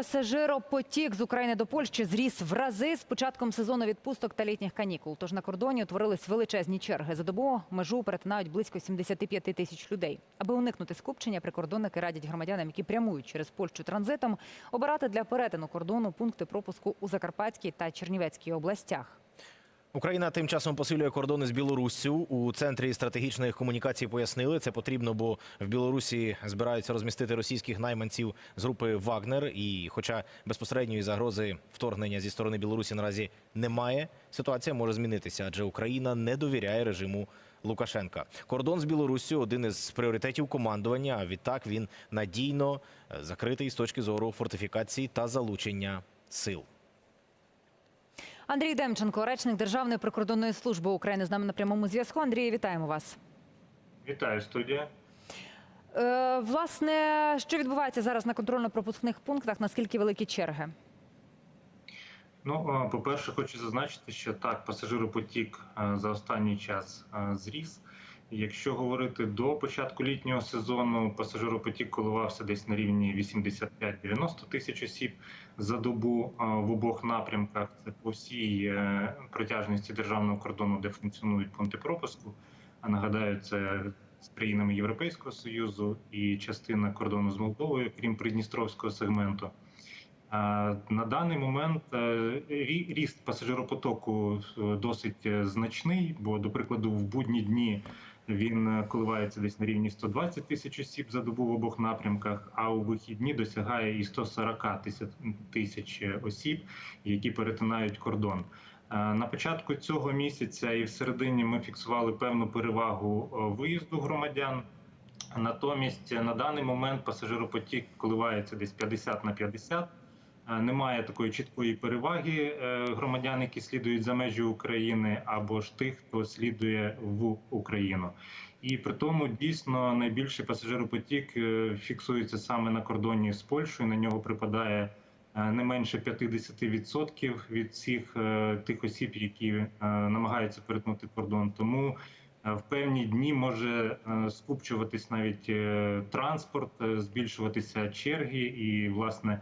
Пасажиропотік з України до Польщі зріс в рази з початком сезону відпусток та літніх канікул. Тож на кордоні утворились величезні черги. За добу межу перетинають близько 75 тисяч людей. Аби уникнути скупчення, прикордонники радять громадянам, які прямують через Польщу транзитом, обирати для перетину кордону пункти пропуску у Закарпатській та Чернівецькій областях. Україна тим часом посилює кордони з Білоруссю. У центрі стратегічних комунікацій пояснили, це потрібно, бо в Білорусі збираються розмістити російських найманців з групи Вагнер. І, хоча безпосередньої загрози вторгнення зі сторони Білорусі наразі немає, ситуація може змінитися, адже Україна не довіряє режиму Лукашенка. Кордон з Білоруссю один із пріоритетів командування. А відтак він надійно е, закритий з точки зору фортифікації та залучення сил. Андрій Демченко, речник Державної прикордонної служби України, з нами на прямому зв'язку. Андрій, вітаємо вас. Вітаю студія. Е, власне, що відбувається зараз на контрольно-пропускних пунктах? Наскільки великі черги? Ну, е, по-перше, хочу зазначити, що так, пасажиропотік е, за останній час е, зріс. Якщо говорити до початку літнього сезону, пасажиропотік коливався десь на рівні 85-90 тисяч осіб за добу в обох напрямках. Це по всій е, протяжності державного кордону, де функціонують пункти пропуску. А нагадаю, це з країнами Європейського союзу і частина кордону з Молдовою, крім Придністровського сегменту. На даний момент е, ріст пасажиропотоку е, досить значний, бо, до прикладу, в будні дні він е, коливається десь на рівні 120 тисяч осіб за добу в обох напрямках, а у вихідні досягає і 140 тисяч- тисяч осіб, які перетинають кордон. Е, На початку цього місяця і в середині ми фіксували певну перевагу е, виїзду громадян. Натомість е, на даний момент пасажиропотік коливається десь 50 на 50. Е, Немає такої чіткої переваги е, громадян, які слідують за межі України, або ж тих, хто слідує в Україну. І при тому дійсно найбільший пасажиропотік е, фіксується саме на кордоні з Польщею. На нього припадає не менше 50% від всіх тих осіб, які намагаються перетнути кордон. Тому в певні дні може скупчуватись навіть транспорт, збільшуватися черги і власне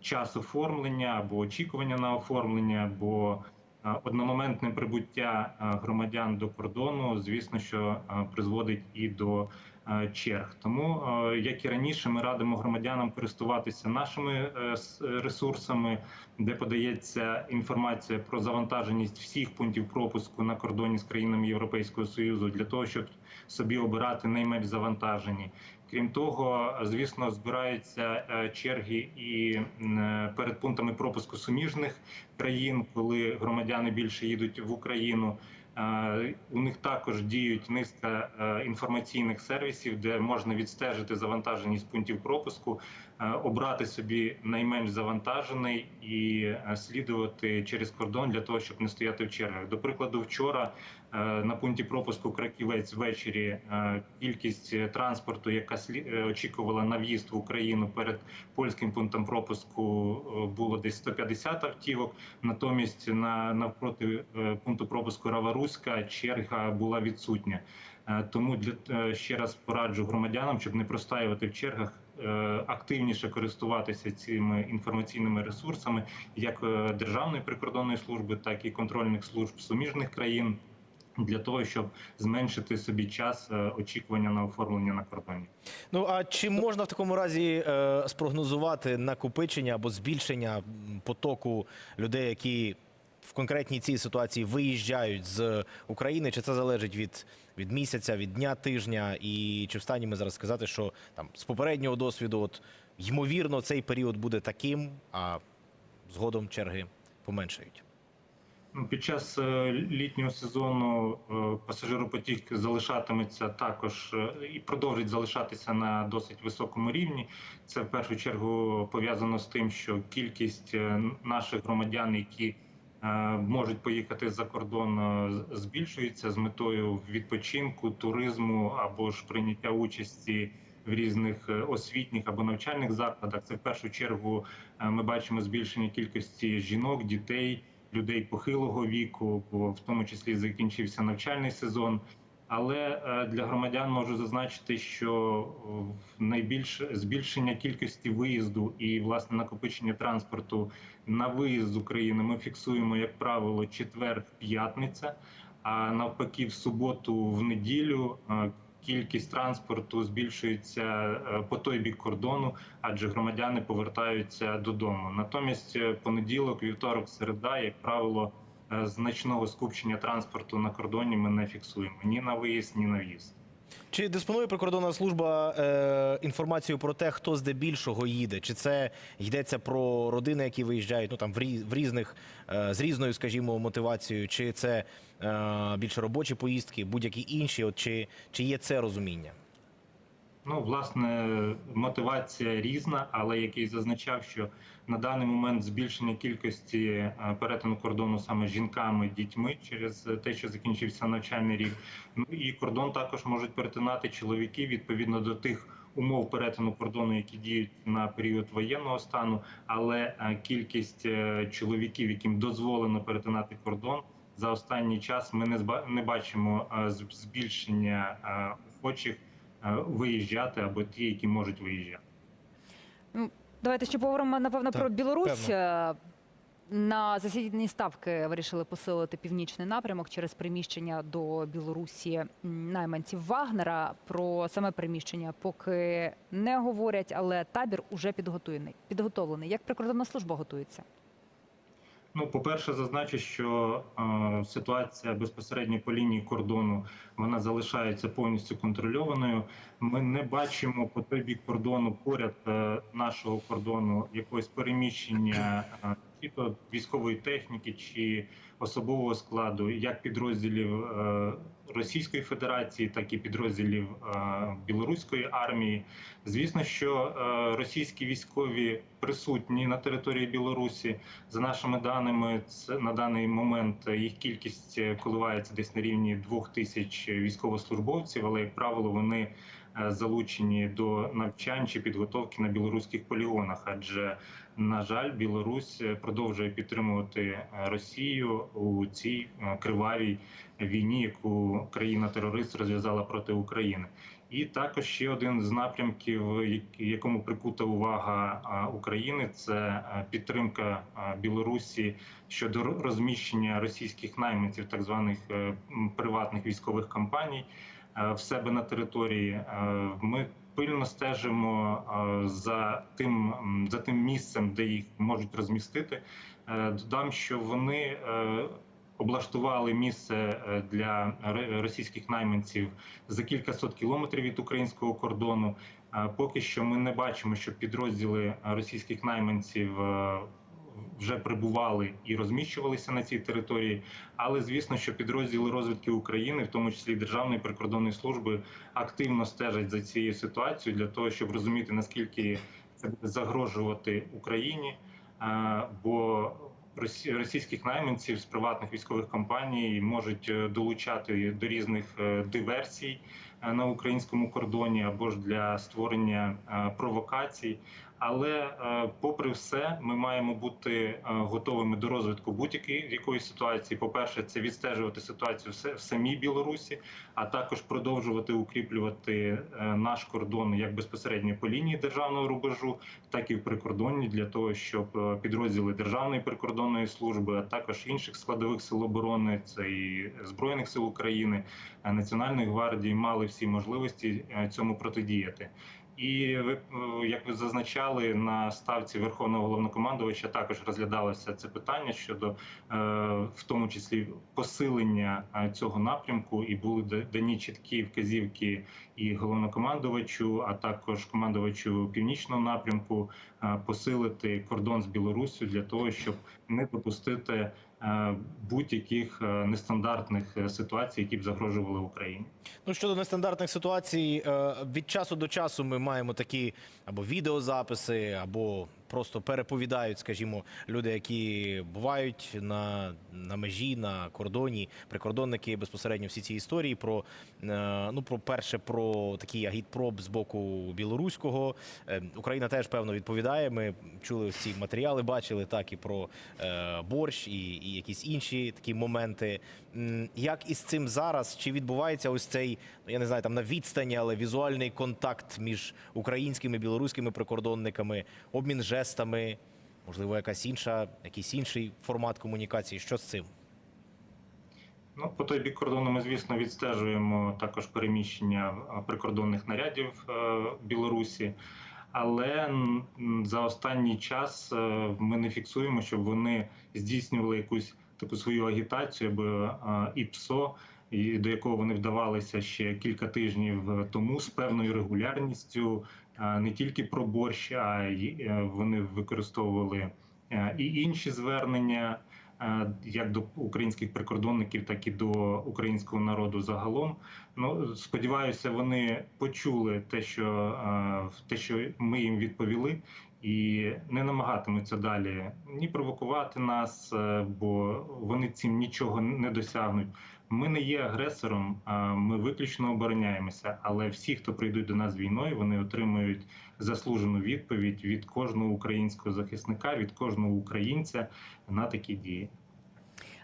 час оформлення або очікування на оформлення, бо е, одномоментне прибуття е, громадян до кордону, звісно, що е, призводить і до е, черг. Тому, е, як і раніше, ми радимо громадянам користуватися нашими е, ресурсами, де подається інформація про завантаженість всіх пунктів пропуску на кордоні з країнами Європейського союзу для того, щоб собі обирати найменш завантажені. Крім того, звісно, збираються е, черги і е, перед пунктами пропуску суміжних країн, коли громадяни більше їдуть в Україну. Е, У них також діють низка інформаційних сервісів, де можна відстежити завантаженість пунктів пропуску, обрати собі найменш завантажений і слідувати через кордон для того, щоб не стояти в чергах. До прикладу, вчора на пункті пропуску Краківець ввечері е, кількість е, транспорту, яка е, очікувала на в'їзд в Україну перед польським пунктом пропуску, е, було десь 150 автівок. Натомість на навпроти е, пункту пропуску Раваруська черга була відсутня. Е, Тому для е, ще раз пораджу громадянам, щоб не простаювати в чергах, е, активніше користуватися цими інформаційними ресурсами, як е, Державної прикордонної служби, так і контрольних служб суміжних країн, для того, щоб зменшити собі час е, очікування на оформлення на кордоні. Ну а чи можна в такому разі е, спрогнозувати накопичення або збільшення потоку людей, які в конкретній цій ситуації виїжджають з України? Чи це залежить від, від місяця, від дня, тижня? І чи в стані ми зараз сказати, що там з попереднього досвіду, от ймовірно, цей період буде таким, а згодом черги поменшають? Ну, Під час е, літнього сезону е, пасажиропотік залишатиметься також е, і продовжить залишатися на досить високому рівні. Це в першу чергу пов'язано з тим, що кількість наших громадян, які можуть поїхати за кордон, збільшується з метою відпочинку, туризму або ж прийняття участі. В різних освітніх або навчальних закладах це в першу чергу ми бачимо збільшення кількості жінок, дітей, людей похилого віку, бо в тому числі закінчився навчальний сезон. Але е, для громадян можу зазначити, що е, найбільше збільшення кількості виїзду і власне накопичення транспорту на виїзд з України ми фіксуємо, як правило, четвер, п'ятниця. А навпаки, в суботу, в неділю е, кількість транспорту збільшується е, по той бік кордону, адже громадяни повертаються додому. Натомість е, понеділок, вівторок, середа, як правило, е, значного скупчення транспорту на кордоні ми не фіксуємо ні на виїзд, ні на в'їзд. Чи диспонує прикордонна служба е, інформацією про те, хто здебільшого їде? Чи це йдеться про родини, які виїжджають ну там в, різ, в різних е, з різною, скажімо, мотивацією, чи це е, більше робочі поїздки, будь-які інші? От чи, чи є це розуміння? Ну, власне, мотивація різна, але як і зазначав, що на даний момент збільшення кількості е, перетину кордону саме жінками, дітьми через те, що закінчився навчальний рік. Ну і кордон також можуть перетинати чоловіки відповідно до тих. Умов перетину кордону, які діють на період воєнного стану, але е, кількість е, чоловіків, яким дозволено перетинати кордон, за останній час ми не не бачимо е, збільшення е, охочих е, виїжджати або ті, які можуть виїжджати. Давайте ще поговоримо напевно Так, про Білорусь. певно. На засіданні ставки вирішили посилити північний напрямок через приміщення до Білорусі найманців Вагнера. Про саме приміщення поки не говорять, але табір уже підготовлений. Підготовлений. Як прикордонна служба готується? Ну, по-перше, зазначу, що е, ситуація безпосередньо по лінії кордону вона залишається повністю контрольованою. Ми не бачимо по той бік кордону поряд е, нашого кордону якогось переміщення е, чи то військової техніки чи особового складу, як підрозділів е, Російської Федерації, так і підрозділів е, білоруської армії. Звісно, що е, російські військові присутні на території Білорусі. За нашими даними, на даний момент їх кількість е, коливається десь на рівні двох тисяч військовослужбовців, але як правило вони е, залучені до навчань чи підготовки на білоруських полігонах. Адже на жаль, Білорусь е, продовжує підтримувати е, Росію у цій е, кривавій війні, яку країна-терорист розв'язала проти України. І також ще один з напрямків, якому прикута увага України, це е, підтримка Білорусі щодо розміщення російських найманців, так званих е, приватних військових компаній е, в себе на території. Ми пильно стежимо за тим за тим місцем, де їх можуть розмістити. Додам, що вони облаштували місце е, для російських найманців за кількасот кілометрів від українського кордону. Поки що ми не бачимо, що підрозділи російських найманців е, вже прибували і розміщувалися на цій території. Але звісно, що підрозділи розвідки України, в тому числі Державної прикордонної служби, активно стежать за цією ситуацією для того, щоб розуміти наскільки це буде загрожувати Україні. Е, Бо російських найманців з приватних військових компаній можуть е, долучати до різних е, диверсій на українському кордоні або ж для створення е, провокацій. Але е, попри все, ми маємо бути е, готовими до розвитку будь-якої якої ситуації. По перше, це відстежувати ситуацію в самій Білорусі, а також продовжувати укріплювати е, наш кордон як безпосередньо по лінії державного рубежу, так і в прикордонні для того, щоб е, підрозділи Державної прикордонної служби, а також інших складових сил оборони, це і збройних сил України, е, Національної гвардії, мали всі можливості е, цьому протидіяти. І е, як ви зазначали, на ставці Верховного головнокомандувача також розглядалося це питання щодо, е, в тому числі, посилення цього напрямку, і були дані чіткі вказівки і головнокомандувачу, а також командувачу північного напрямку посилити кордон з Білоруссю для того, щоб не допустити будь-яких е, нестандартних е, ситуацій, які б загрожували Україні. Ну щодо нестандартних ситуацій, е, від часу до часу ми маємо такі або відеозаписи, або просто переповідають, скажімо, люди, які бувають на, на межі, на кордоні, прикордонники безпосередньо всі ці історії про е, ну про перше про такий агітпроб з боку білоруського. Е, Україна теж певно відповідає. Ми чули ось ці матеріали, бачили так і про е, борщ, і, і якісь інші такі моменти. Як із цим зараз? Чи відбувається ось цей, ну я не знаю, там на відстані, але візуальний контакт між українськими і білоруськими прикордонниками, обмін жестами, можливо, якась інша, якийсь інший формат комунікації? Що з цим? Ну, по той бік кордону ми, звісно, відстежуємо також переміщення прикордонних нарядів е, Білорусі, але за останній час е, ми не фіксуємо, щоб вони здійснювали якусь таку свою агітацію або е, ІПСО, до якого вони вдавалися ще кілька тижнів тому з певною регулярністю, е, не тільки про борщ, а й е, вони використовували е, і інші звернення е, як до українських прикордонників, так і до українського народу загалом. Ну сподіваюся, вони почули те, що те, що ми їм відповіли, і не намагатимуться далі ні провокувати нас, бо вони цим нічого не досягнуть. Ми не є агресором, ми виключно обороняємося. Але всі, хто прийдуть до нас війною, вони отримують заслужену відповідь від кожного українського захисника, від кожного українця на такі дії.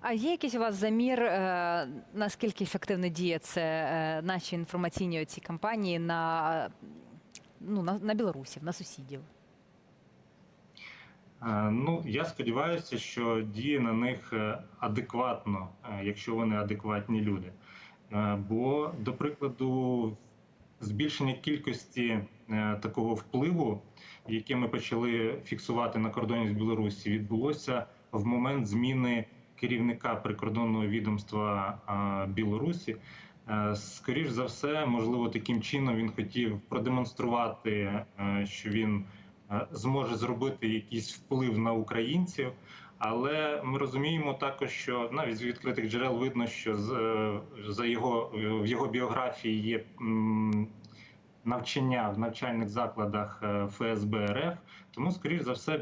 А є якийсь у вас замір, е, наскільки ефективно діє це е, наші інформаційні ці кампанії на, ну, на, на білорусів, на сусідів? Е, Ну, я сподіваюся, що діє на них е, адекватно, е, якщо вони адекватні люди. Бо, до прикладу, збільшення кількості такого впливу, яке ми почали фіксувати на кордоні з Білорусі, відбулося в момент зміни керівника прикордонного відомства Білорусі. Е, Скоріш за все, можливо, таким чином він хотів продемонструвати, що він зможе зробити якийсь вплив на українців. Але ми розуміємо також, що навіть з відкритих джерел видно, що е, за його в його біографії є навчання в навчальних закладах е, ФСБ РФ. Тому, скоріш за все, е,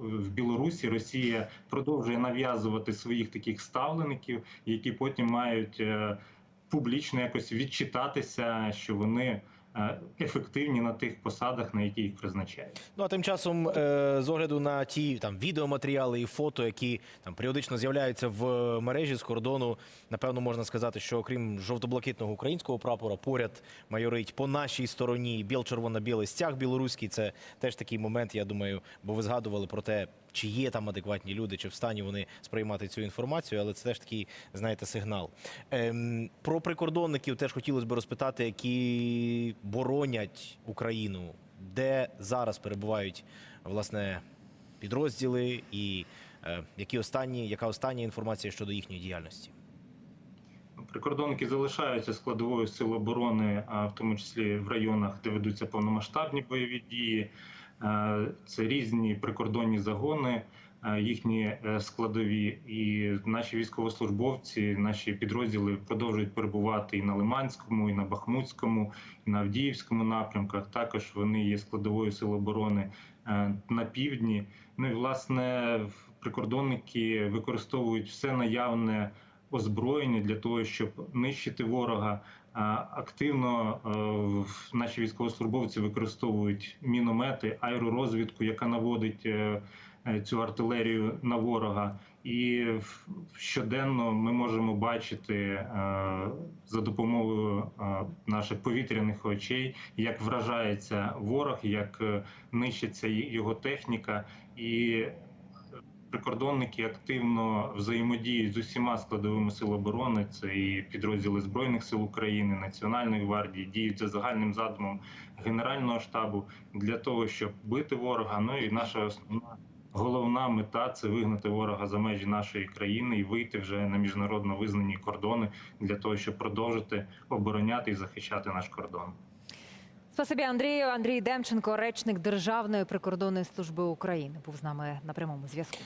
в Білорусі Росія продовжує нав'язувати своїх таких ставлеників, які потім мають е, публічно якось відчитатися, що вони е, ефективні на тих посадах, на які їх призначають. Ну а тим часом, е, з огляду на ті там відеоматеріали і фото, які там періодично з'являються в мережі з кордону, напевно, можна сказати, що окрім жовто-блакитного українського прапора, поряд майорить по нашій стороні біл-червоно-білий стяг білоруський. Це теж такий момент, я думаю, бо ви згадували про те, чи є там адекватні люди, чи в стані вони сприймати цю інформацію, але це теж такий, знаєте, сигнал. Ем, про прикордонників теж хотілося б розпитати, які боронять Україну, де зараз перебувають власне підрозділи, і е, які останні, яка остання інформація щодо їхньої діяльності? Прикордонники залишаються складовою сил оборони, а в тому числі в районах, де ведуться повномасштабні бойові дії. Е, Це різні прикордонні загони, е, їхні е, складові, і наші військовослужбовці, наші підрозділи продовжують перебувати і на Лиманському, і на Бахмутському, і на Авдіївському напрямках. Також вони є складовою сил оборони на півдні. Ну і власне прикордонники використовують все наявне озброєння для того, щоб нищити ворога. Активно е, наші військовослужбовці використовують міномети, аеророзвідку, яка наводить е, е, цю артилерію на ворога. І щоденно ми можемо бачити за допомогою наших повітряних очей, як вражається ворог, як нищиться його техніка, і прикордонники активно взаємодіють з усіма складовими сил оборони. Це і підрозділи збройних сил України, Національної гвардії, діють за загальним задумом Генерального штабу для того, щоб бити ворога. Ну і наша основна головна мета це вигнати ворога за межі нашої країни і вийти вже на міжнародно визнані кордони для того, щоб продовжити обороняти і захищати наш кордон. Спасибі, Андрію. Андрій Демченко, речник Державної прикордонної служби України, був з нами на прямому зв'язку.